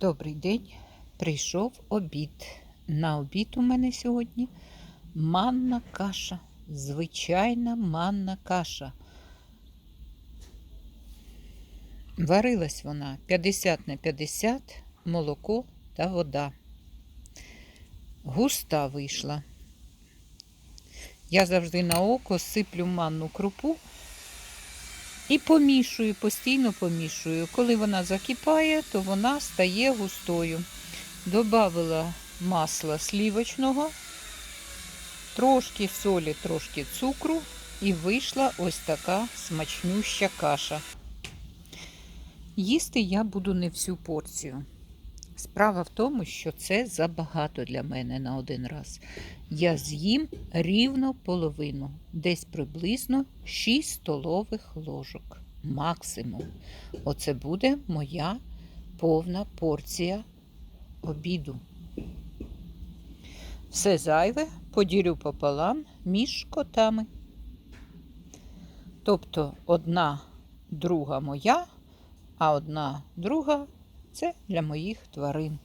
Добрий день. Прийшов обід. На обід у мене сьогодні манна каша. Звичайна манна каша. Варилась вона 50 на 50, молоко та вода. Густа вийшла. Я завжди на око сиплю манну крупу і помішую, постійно помішую. Коли вона закипає, то вона стає густою. Добавила масла слівочного, трошки солі, трошки цукру, і вийшла ось така смачнюща каша. Їсти я буду не всю порцію. Справа в тому, що це забагато для мене на один раз. Я з'їм рівно половину, десь приблизно 6 столових ложок. Максимум. Оце буде моя повна порція обіду. Все зайве поділю пополам між котами. Тобто одна друга моя, а одна друга це для моїх тварин.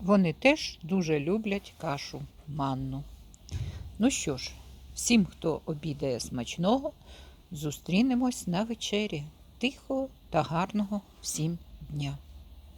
Вони теж дуже люблять кашу манну. Ну що ж, всім, хто обідає смачного, зустрінемось на вечері. Тихого та гарного всім дня!